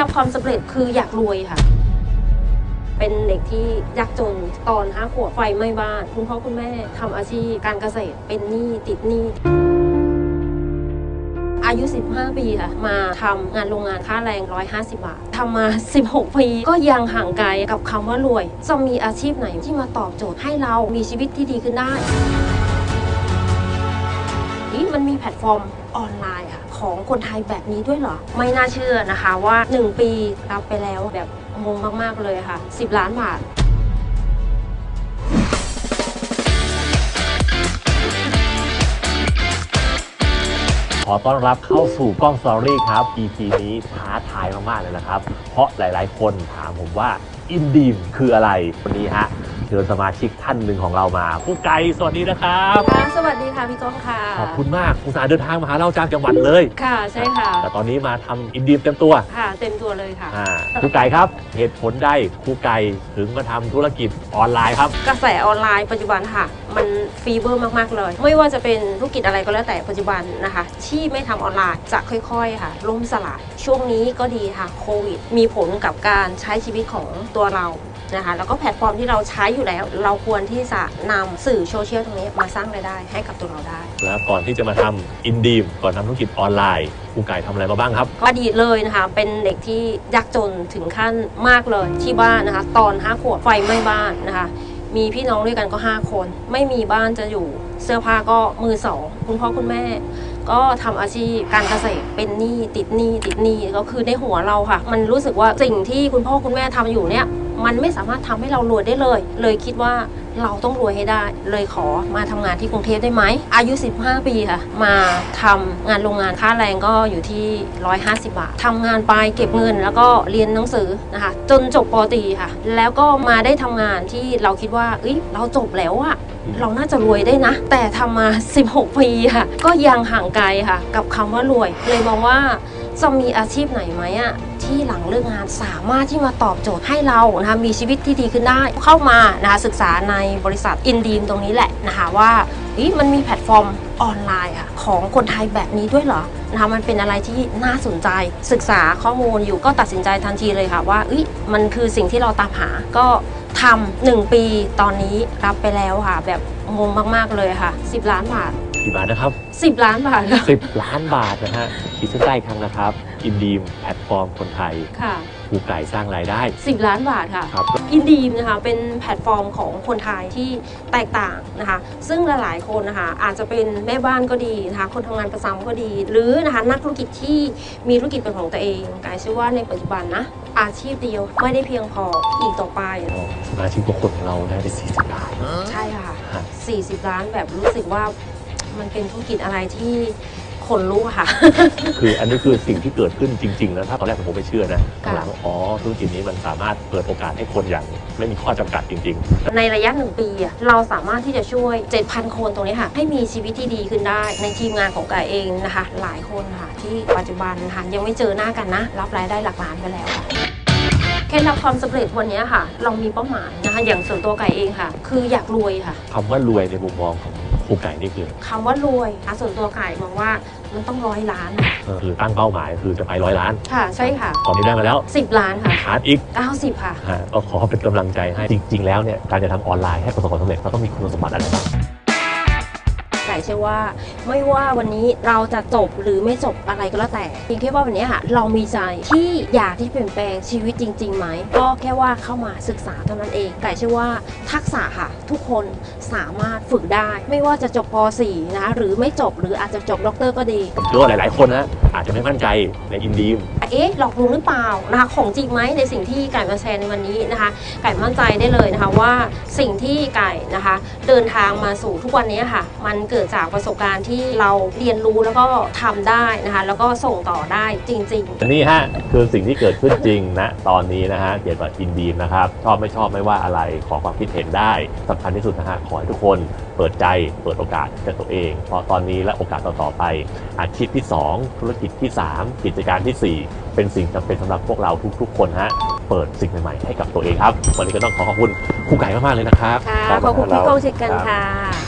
รับความสำเร็จคืออยากรวยค่ะ เป็นเด็กที่ยากจนตอนห้าขวบไฟไหม้บ้าน คุณพ่อคุณแม่ทำอาชีพการเกษตรเป็นหนี้ติดหนี้อายุ 15 ปีค่ะ มาทำงานโรงงานค่าแรง 150 บาททำมา 16 ปี ก็ยังห่างไกลกับคำว่ารวย จะมีอาชีพไหนที่มาตอบโจทย์ให้เรามีชีวิตที่ดีขึ้นได้ นี่มันมีแพลตฟอร์มออนไลน์ ของคนไทยแบบนี้ด้วยเหรอ ไม่น่าเชื่อนะคะว่า 1 ปีรับไปแล้วแบบงงมากๆเลยค่ะ 10 ล้านบาทขอต้อนรับเข้าสู่กล้องสตอรี่ครับ EP นี้ท้าทายมาก ๆ เลยนะครับ เพราะหลาย ๆ คนถามผมว่าอินดีมคืออะไร วันนี้ฮะ เชิญสมาชิกท่านหนึ่งของเรามาผู้ไกลสวัสดีนะครับ ค่ะสวัสดีค่ะพี่ก้องค่ะ ขอบคุณมากอุตส่าห์เดินทางมาหาเราจากจังหวัดเลย ค่ะใช่ค่ะ แต่ตอนนี้มาทำอินดีมเต็มตัวค่ะเต็มตัวเลยค่ะ อ่าครูไก่ครับเหตุผลใดครูไก่ถึงมาทำธุรกิจออนไลน์ครับ กระแสออนไลน์ปัจจุบันค่ะ มันฟีเวอร์มาก ๆ เลย ไม่ว่าจะเป็นธุรกิจอะไรก็แล้วแต่ปัจจุบันนะคะ ที่ไม่ทำออนไลน์จะค่อย ๆ ค่ะล่มสลายช่วงนี้ก็ดีค่ะโควิด มีผลกับการใช้ชีวิตของตัวเรา นะคะแล้วก็แพลตฟอร์มที่เราใช้อยู่แล้ว เราควรที่จะนำสื่อโซเชียลตรงนี้มาสร้างรายได้ให้กับตัวเราได้ แล้วก่อนที่จะมาทำอินดีมก่อนทำธุรกิจออนไลน์ครูไก่ทำอะไรมาบ้างครับ ก็อดีตเลยนะคะ เป็นเด็กที่ยากจนถึงขั้นมากเลยที่บ้านนะคะ ตอนห้าขวบไฟไหม้บ้านนะคะ มีพี่น้องด้วยกันก็ 5 คน ไม่มีบ้านจะอยู่เสื้อผ้าก็มือสอง คุณพ่อคุณแม่ ก็ทำอาชีพการเกษตรเป็นหนี้ติดหนี้ติดหนี้ก็คือในหัวเราค่ะ มันรู้สึกว่าสิ่งที่คุณพ่อคุณแม่ทำอยู่เนี่ย มันไม่สามารถทำให้เรารวยได้เลย เลยคิดว่าเราต้องรวยให้ได้ เลยขอมาทำงานที่กรุงเทพได้ไหม อายุ 15 ปีค่ะ มาทำงานโรงงานค่าแรงก็อยู่ที่ 150 บาททำงานไปเก็บเงิน แล้วก็เรียนหนังสือนะคะ จนจบปตีค่ะ แล้วก็มาได้ทำงานที่เราคิดว่าเอ้ยเราจบแล้วอะเราน่าจะรวยได้นะ แต่ทำมา 16 ปีค่ะ ก็ยังห่างไกลค่ะ กับคำว่ารวย เลยมองว่า จะมีอาชีพไหนไหมอะที่หลังเลิกงานสามารถที่มาตอบโจทย์ให้เรานะคะมีชีวิตที่ดีขึ้นได้เข้ามานะคะศึกษาในบริษัทอินดีมตรงนี้แหละนะคะว่ามันมีแพลตฟอร์มออนไลน์ค่ะของคนไทยแบบนี้ด้วยเหรอนะคะมันเป็นอะไรที่น่าสนใจศึกษาข้อมูลอยู่ก็ตัดสินใจทันทีเลยค่ะว่ามันคือสิ่งที่เราตามหาก็ทำหนึ่งปีตอนนี้รับไปแล้วค่ะ แบบงงมาก ๆ เลยค่ะ 10 ล้านบาท กี่บาทนะครับ 10 ล้านบาทค่ะ10ล้านบาทนะฮะขีดเส้นใต้อีกครั้งนะครับอินดีมแพลตฟอร์มคนไทยค่ะครูไก่สร้างรายได้10 ล้านบาทค่ะ ครับ อินดีมนะคะเป็นแพลตฟอร์มของคนไทยที่แตกต่างนะคะ ซึ่งหลายๆคนนะคะอาจจะเป็นแม่บ้านก็ดีนะคะ คนทำงานประจำก็ดี หรือนะคะนักธุรกิจที่มีธุรกิจเป็นของตัวเองกายเชื่อว่าในปัจจุบันนะอาชีพเดียวไม่ได้เพียงพออีกต่อไป สมาชิกทุกคนของเราได้ไป40ล้านใช่ค่ะฮะ40 ล้านแบบรู้สึกว่า มันเป็นธุรกิจอะไรที่ขนลุกอะค่ะ คืออันนี้คือสิ่งที่เกิดขึ้นจริงๆนะถ้าตอนแรกผมไม่เชื่อนะค่ะ หลังๆอ๋อธุรกิจนี้มันสามารถเปิดโอกาสให้คนอย่างไม่มีข้อจำกัดจริง ในระยะหนึ่งปีอะเราสามารถที่จะช่วย 7,000 คนตรงนี้ค่ะ ให้มีชีวิตที่ดีขึ้นได้ ในทีมงานของกายเองนะคะ หลายคนค่ะ ที่ปัจจุบันค่ะยังไม่เจอหน้ากันนะ รับรายได้หลักล้านไปแล้วค่ะเคล็ดลับความสำเร็จวันนี้ค่ะ เรามีเป้าหมายนะคะ อย่างส่วนตัวไก่เองค่ะ คืออยากรวยค่ะ ๆคำว่ารวยในมุมมองของ ครูไก่นี่คือคำว่ารวยค่ะส่วนตัวไก่มองว่ามันต้องร้อยล้านเออคือตั้งเป้าหมายคือจะไปร้อยล้าน ค่ะ ใช่ค่ะ ตอนนี้ได้มาแล้ว 10 ล้านค่ะขาดอีก 90 ค่ะ ฮะก็ขอเป็นกำลังใจให้จริง ๆ แล้วเนี่ยการจะทำออนไลน์ให้ประสบความสำเร็จเราต้องมีคุณสมบัติอะไรบ้าง ไก่เชื่อว่าไม่ว่าวันนี้เราจะจบหรือไม่จบอะไรก็แล้วแต่เพียงแค่ว่าวันนี้ค่ะเรามีใจที่อยากที่เปลี่ยนแปลงชีวิตจริงๆไหมก็แค่ว่าเข้ามาศึกษาเท่านั้นเองไก่เชื่อว่าทักษะค่ะ ทุกคนสามารถฝึกได้ ไม่ว่าจะจบป .4 นะหรือไม่จบหรืออาจจะจบด็อกเตอร์ก็ดีผมเชื่อว่าหลาย ๆ คนนะอาจจะไม่มั่นใจในอินดีม เอ๊ะหลอกลวงหรือเปล่านะคะของจริงไหมในสิ่งที่ไก่มาแชร์ในวันนี้นะคะ ไก่มั่นใจได้เลยนะคะว่าสิ่งที่ไก่นะคะ เดินทางมาสู่ทุกวันนี้ค่ะ มันเกิดจากประสบการณ์ที่เราเรียนรู้แล้วก็ทำได้นะคะ แล้วก็ส่งต่อได้จริง ๆ นี่ฮะคือสิ่งที่เกิดขึ้นจริงนะตอนนี้นะฮะเกี่ยวกับอินดีมนะครับชอบไม่ชอบไม่ว่าอะไรขอความคิดเห็นได้สำคัญที่สุดนะฮะขอให้ทุกคนเปิดใจเปิดโอกาสกับตัวเองเพราะตอนนี้และโอกาสต่อๆไป อาชีพที่ 2 ธุรกิจที่ 3 กิจการทีสี่4 เป็นสิ่งจำเป็นสำหรับพวกเราทุกๆ คนฮะเปิดสิ่งใหม่ๆให้กับตัวเองครับวันนี้ก็ต้องขอขอบคุณครูไก่มากๆเลยนะครับ ค่ะขอบคุณพี่กองเช่นกันค่ะ